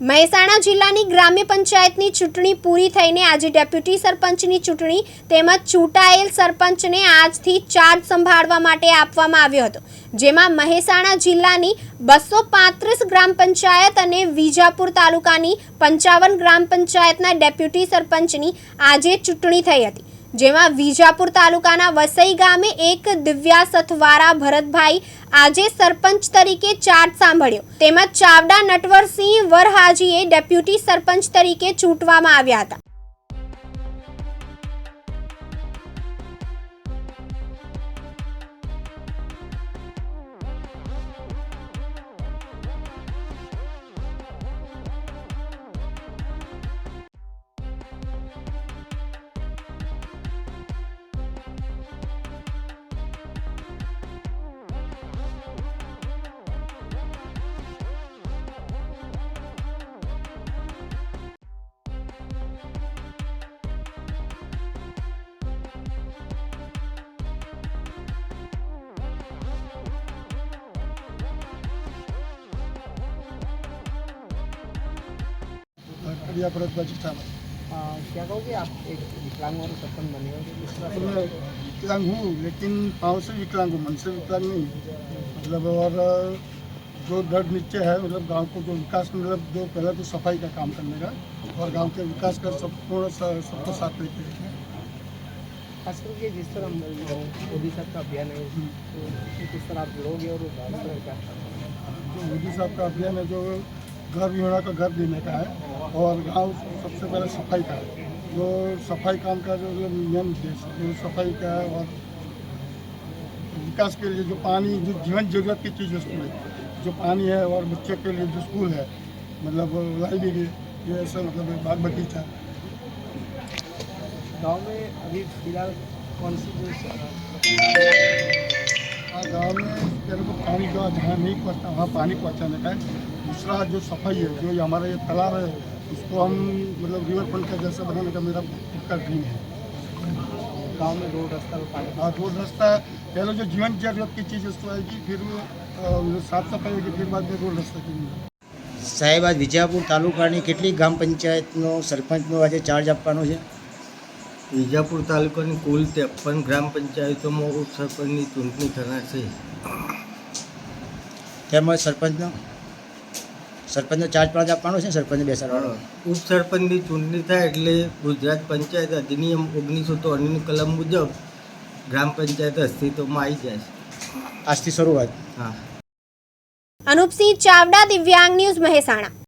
મહેસાણા જિલ્લાની ગ્રામ્ય પંચાયતની ચૂંટણી પૂરી થઈને આજે ડેપ્યુટી સરપંચની ચૂંટણી તેમજ ચૂંટાયેલ સરપંચને આજથી ચાર્જ સંભાળવા માટે આપવામાં આવ્યો હતો. જેમાં મહેસાણા જિલ્લાની બસો પાંત્રીસ ગ્રામ પંચાયત અને વિજાપુર તાલુકાની પંચાવન ગ્રામ પંચાયતના ડેપ્યુટી સરપંચની આજે ચૂંટણી થઈ હતી. જેમાં વિજાપુર તાલુકાના વસઈ ગામે એક દિવ્યા સથવારા ભરતભાઈ આજે સરપંચ તરીકે ચાર્જ સાંભળ્યો. તેમજ ચાવડા નટવરસિંહ વરહાજીએ ડેપ્યુટી સરપંચ તરીકે ચૂંટવામાં આવ્યા હતા. भरतभाई साहब क्या कहोगे आप एक विकलांग और बने हो तो मैं विकलांग हूँ लेकिन पाँव से विकलांग हूँ मन से विकलांग नहीं मतलब और जो दर्द नीचे है मतलब गाँव को जो विकास मतलब जो पहले तो सफ़ाई का काम करने का और गाँव के विकास का संपूर्ण स- सबको साथ लेके हैं। खास करके जिस तरह मोदी साहब का अभियान है हम्म। तो किस तरह आप जुड़ोगे और मोदी साहब का अभियान है जो घर विहोड़ा का घर देने का है और गाँव सबसे पहले सफ़ाई का है। जो सफ़ाई काम का जो मेन उद्देश्य है, सफ़ाई का है और विकास के लिए जो पानी जो जीवन ज़रूरत की चीज़ है जो पानी है और बच्चों के लिए जो स्कूल है मतलब लाइब्रेरी ये ऐसा मतलब बाग बगीचा। गाँव में अभी फ़िलहाल कौन सी जो गाँव में तेरे को पानी जो है जहाँ नहीं पहुँचता वहाँ पानी पहुँचाने का है दूसरा जो सफाई है जो ये हमारा ये तालाब है उसको हम मतलब रिवर फ्रंट का जैसा बनाने का मेरा खुद का ड्रीम है गांव में रोड रास्ता और पानी और रोड रास्ता पहले जो जीवन जरूरत की चीज़ वस्तु आएगी फिर अ, साफ सफाई होगी फिर बाद में रोड रास्ता की સાહેબ આજ વિજાપુર તાલુકાની કેટલી ગ્રામ પંચાયતનો સરપંચનો આજે ચાર્જ આપવાનો છે વિજાપુર તાલુકાની કુલ ત્રેપન ગ્રામ પંચાયતોમાં ઉપસરપંચની ચૂંટણી થનાર છે. તેમજ સરપંચનો? સરપંચનો ચાર્જ પાંચ આપવાનો છે સરપંચ સરપંચને બેસાડવાનો? ઉપસરપંચની ચૂંટણી થાય એટલે ગુજરાત પંચાયત અધિનિયમ ઓગણીસો ત્રણની કલમ મુજબ ગ્રામ પંચાયત અસ્તિત્વમાં આવી જાય છે. આજથી શરૂઆત. હા. અનુપસિંહ ચાવડા દિવ્યાંગ ન્યૂઝ મહેસાણા.